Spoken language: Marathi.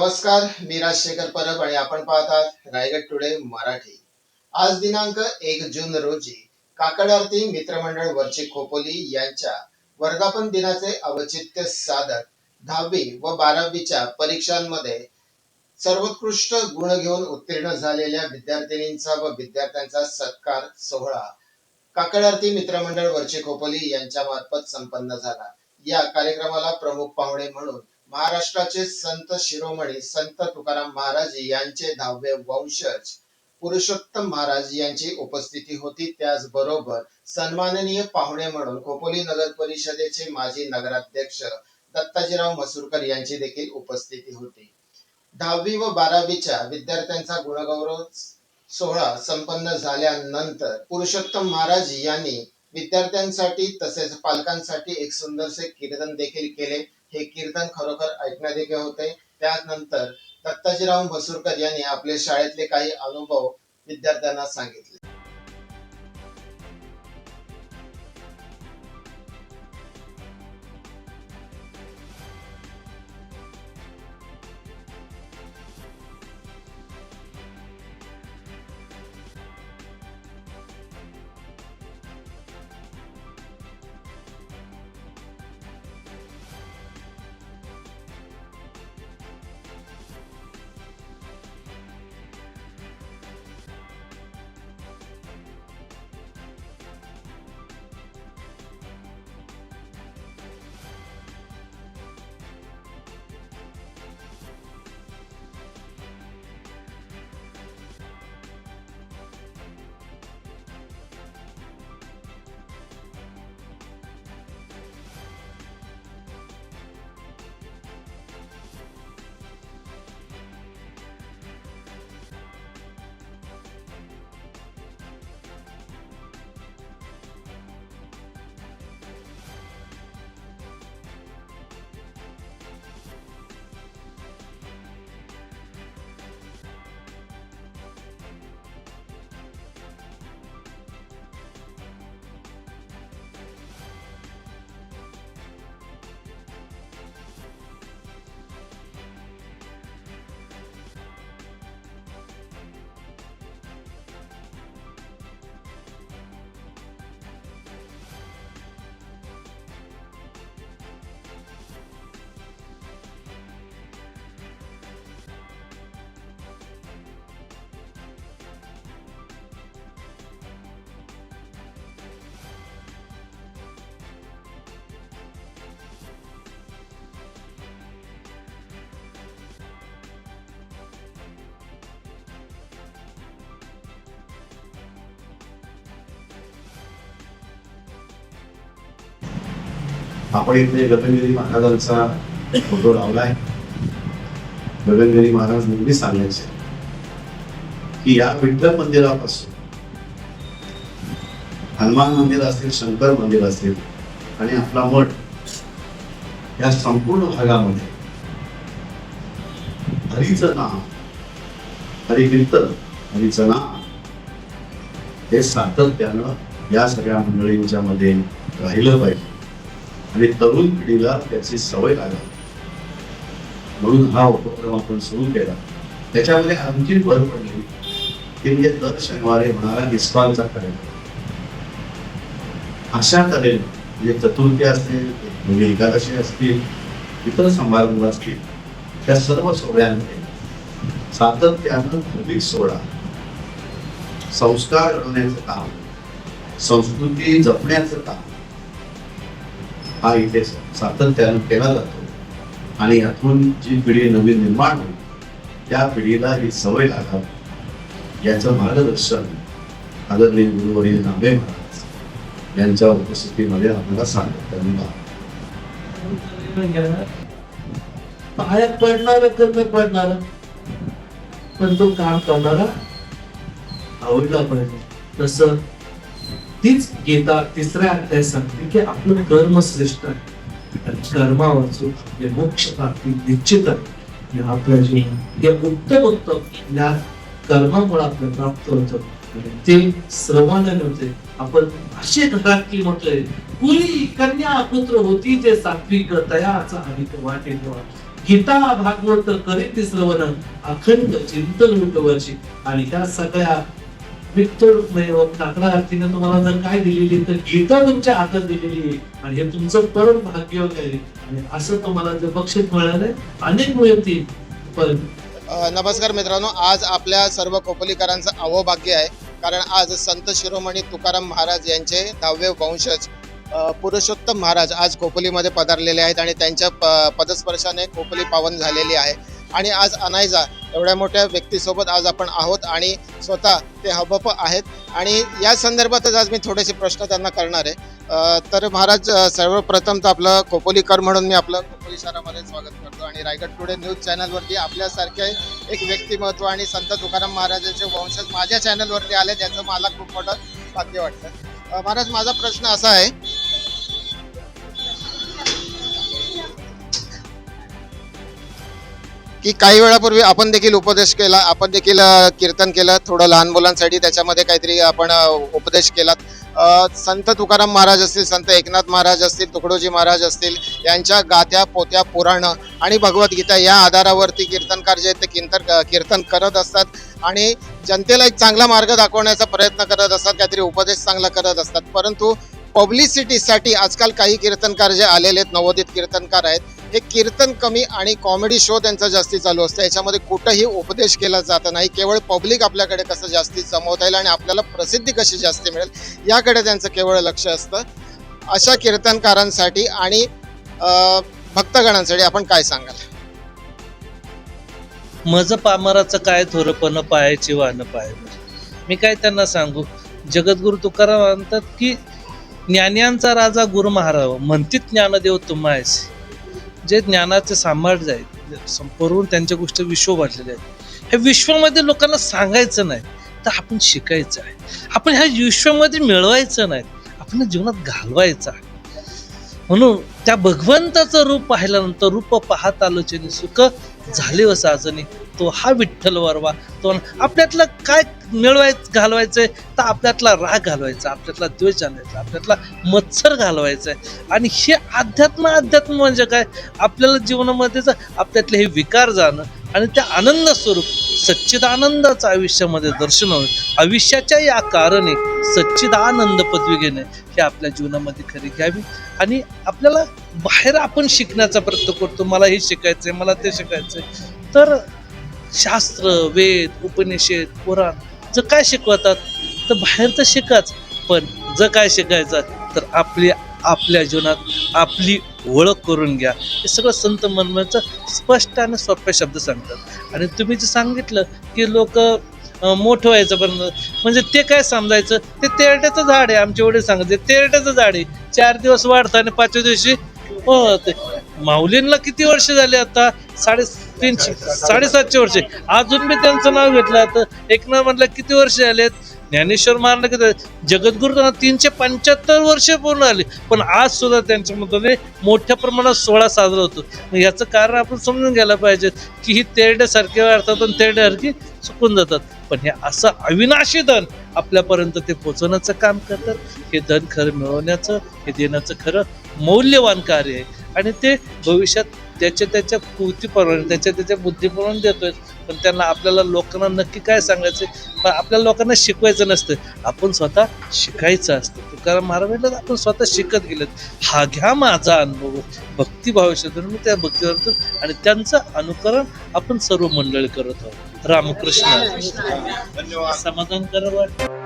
नमस्कार मी राजशेखर परब आणि आपण पाहतात रायगड टुडे मराठी. आज दिनांक एक जून रोजी काकड आरती मित्रमंडळ वरची खोपोली यांच्या वर्धापन दिनाचे औचित्य साधत दहावी व बारावीच्या परीक्षांमध्ये सर्वोत्कृष्ट गुण घेऊन उत्तीर्ण झालेल्या विद्यार्थिनींचा व विद्यार्थ्यांचा सत्कार सोहळा काकड आरती मित्रमंडळ वरची खोपोली यांच्या मार्फत संपन्न झाला. या कार्यक्रमाला प्रमुख पाहुणे म्हणून महाराष्ट्राचे संत शिरोमणी संत तुकाराम महाराज यांचे दहावे वंशज. पुरुषोत्तम महाराज यांची उपस्थिती होती. त्याचबरोबर सन्माननीय पाहुणे म्हणून खोपोली नगर परिषदेचे माजी नगराध्यक्ष दत्ताजीराव मसूरकर यांची देखील उपस्थिती होती. दहावी व बारावीच्या विद्यार्थ्यांचा गुणगौरव सोहळा संपन्न झाल्यानंतर पुरुषोत्तम महाराज यांनी विद्यार्थ्यांसाठी तसेच पालकांसाठी एक सुंदरसे कीर्तन देखील केले. हे कीर्तन खरोखर ऐकण्यादेखील होते. त्यानंतर दत्ताजीराव मसूरकर यांनी आपले शाळेतले काही अनुभव विद्यार्थ्यांना सांगितले. आपण इथे गगनगिरी महाराजांचा फोटो लावलाय गगनगिरी महाराज नेहमी सांगायचे की या विठ्ठल मंदिरापासून हनुमान मंदिर असेल शंकर मंदिर असेल आणि आपला मठ या संपूर्ण भागामध्ये हरीचं नाव हरी कीर्तन हरीचं नाव हे सातत्यानं या सगळ्या मंडळींच्या मध्ये राहिलं पाहिजे. आणि तरुण पिढीला त्याची सवय लागावी म्हणून हा उपक्रम आपण सुरू केला. त्याच्यामध्ये आणखी भर पडली. की म्हणजे दर शनिवारी होणारा निष्कालचा कार्यक्रम. अशा तऱ्हेने म्हणजे चतुर्थी असतील म्हणजे एकादशी असतील इतर समारंभ असतील त्या सर्व सोहळ्यांमध्ये सातत्यानं धार्मिक सोहळा. संस्कार घडवण्याचं काम. संस्कृती जपण्याचं काम. हा इथे सातत्यानं केला जातो. आणि यातून जी पिढी नवीन निर्माण होईल त्या पिढीला ही सवय लागावी याचं मार्गदर्शन आदरणीय गुरुवरील नाभे महाराज यांच्या उपस्थितीमध्ये आम्हाला सातत्याने पायात पडणार कमी पडणार पण तो काम करणारा आवडला पाहिजे तसं तीच गीता तिसऱ्या अध्याय सांगते की आपलं कर्म श्रेष्ठ आहे. आणि कर्मावरचं आपले मोक्ष प्राप्ती निश्चित आहे आपल्या जीवनात. हे उत्तम उत्तम या कर्मामुळे आपल्याला प्राप्त होतं. ते श्रवणाने होते. आपण असे घरात की म्हटले पुरी कन्या पुत्र होती ते सात्विक तयाचा अधिक वाटे गीता भागवत करीत श्रवण अखंड चिंतन वर्षी आणि त्या सगळ्या काकडा आरतीने तुम्हाला जर काय दिलेली तर गीता तुमच्या हातात दिलेली आहे आणि हे तुमचं परम भाग्य आहे. आणि असं तुम्हाला जर बक्षीस मिळालंय अनेक मिळतील पण नमस्कार मित्रांनो आज आपल्या सर्व कोपलीकरांचं अहोभाग्य आहे. कारण आज संत शिरोमणी तुकाराम महाराज यांचे दहावे वंशज पुरुषोत्तम महाराज आज कोपलीमध्ये पधारलेले आहेत आणि त्यांच्या प पदस्पर्शाने कोपली पावन झालेली आहे. आणि आज अनायजा एवढ्या मोठ्या व्यक्तीसोबत आज आपण आहोत आणि स्वतः ते हबप आहेत. आणि या संदर्भातच आज मी थोडेसे प्रश्न त्यांना करणार आहे. तर महाराज सर्वप्रथम तर आपलं खोपोलीकर म्हणून मी आपलं खोपोली शहरामध्ये स्वागत करतो आणि रायगड टुडे न्यूज चॅनलवरती आपल्यासारखे एक व्यक्तिमत्व आणि संत तुकाराम महाराजांचे वंशज माझ्या चॅनलवरती आले त्याचं मला खूप मोठं भाग्य वाटतं. महाराज माझा प्रश्न असा आहे की काही वेळापूर्वी आपण देखील उपदेश केला आपण देखील कीर्तन केलं थोडं लहान मुलांसाठी त्याच्यामध्ये काहीतरी आपण उपदेश केलात. संत तुकाराम महाराज असतील संत एकनाथ महाराज असतील तुकडोजी महाराज असतील यांच्या गाथ्या पोत्या पुराणं आणि भगवद्गीता या आधारावरती कीर्तनकार जे आहेत ते कीर्तन कीर्तन करत असतात आणि जनतेला एक चांगला मार्ग दाखवण्याचा प्रयत्न करत असतात काहीतरी उपदेश चांगला करत असतात. परंतु पब्लिसिटीसाठी आजकाल काही कीर्तनकार जे आलेले आहेत नवोदित कीर्तनकार आहेत हे कीर्तन कमी आणि कॉमेडी शो त्यांचा जास्ती चालू असतं. याच्यामध्ये कुठंही उपदेश केला जात नाही. केवळ पब्लिक आपल्याकडे कसं जास्ती जमवता येईल आणि आपल्याला प्रसिद्धी कशी जास्ती मिळेल याकडे त्यांचं केवळ लक्ष असतं. अशा कीर्तनकारांसाठी आणि भक्तगणांसाठी आपण काय सांगाल? मज पामराचं काय थोरपण पायाची वान पाय मी काय त्यांना सांगू? जगद्गुरु तुकाराम म्हणतात की ज्ञानियांचा राजा गुरु महाराज म्हणतीत ज्ञानदेव तुम्हास जे ज्ञानाचे साम्राज्य आहेत संपूर्ण त्यांच्या गोष्टी विश्व वाढलेले आहेत. ह्या विश्वामध्ये लोकांना सांगायचं नाही तर आपण शिकायचं आहे. आपण ह्या विश्वामध्ये मिळवायचं नाही आपण जीवनात घालवायचं आहे. म्हणून त्या भगवंताचं रूप पाहिल्यानंतर रूप पाहत आलोचने सुख झाले व साजनी तो हा विठ्ठल वरवा. तो आपल्यातलं काय मिळवायचं घालवायचंय तर आपल्यातला राग घालवायचा आपल्यातला द्वेष घालवायचा आपल्यातला मत्सर घालवायचा आहे आणि हे अध्यात्म अध्यात्म म्हणजे काय? आपल्याला जीवनामध्येच आपल्यातले हे विकार जाणं आणि त्या आनंद स्वरूप सच्चिदानंदाचं आयुष्यामध्ये दर्शन होणं आयुष्याच्या या कारणे सच्चिदानंद पदवी घेणे हे आपल्या जीवनामध्ये खरी घ्यावी. आणि आपल्याला बाहेर आपण शिकण्याचा प्रयत्न करतो मला हे शिकायचंय मला ते शिकायचंय. तर शास्त्र वेद उपनिषद पुराण जर काय शिकवतात तर बाहेर तर शिकाच पण जर काय शिकायचं तर आपली आपल्या जीवनात आपली ओळख करून घ्या. हे सगळं संत मनमाचं स्पष्ट आणि सोप्या शब्द सांगतात. आणि तुम्ही जे सांगितलं की लोक मोठं व्हायचं पण म्हणजे ते काय समजायचं? ते तेरट्याचं झाड आहे आमचे वडील सांगते तेरट्याचं झाड आहे. चार दिवस वाढतं आणि पाचव्या दिवशी हो ते माऊलींना किती वर्ष झाले आता? साडे तीनशे साडेसातशे वर्षे. अजून मी त्यांचं नाव घेतलं तर एकनाथ म्हटलं किती वर्षे आलेत? ज्ञानेश्वर महाराज किती? जगद्गुरु त्यांना तीनशे पंच्याहत्तर वर्षे पूर्ण आली. पण आज सुद्धा त्यांच्या मताने मोठ्या प्रमाणात सोहळा साजरा होतो. याचं कारण आपण समजून घ्यायला पाहिजे की ही तेरड्यासारखे अर्थात आणि तेरड्यासारखी चुकून जातात. पण हे असं अविनाशी धन आपल्यापर्यंत ते पोचवण्याचं काम करतात. हे धन खरं मिळवण्याचं हे देण्याचं खरं मौल्यवान कार्य आहे. आणि ते भविष्यात त्याच्या त्याच्या कृतीप्रमाणे त्याच्या त्याच्या बुद्धीप्रमाणे देतोय. पण त्यांना आपल्याला लोकांना नक्की काय सांगायचं पण आपल्या लोकांना शिकवायचं नसतं. आपण स्वतः शिकायचं असतं. तुकाराम महाराजांना आपण स्वतः शिकत गेलेत. हा घ्या माझा अनुभव. भक्तिभाव मी त्या भक्तीवर आणि त्यांचं अनुकरण आपण सर्व मंडळी करत आहोत. रामकृष्ण. धन्यवाद समाधान करावं वाटतं.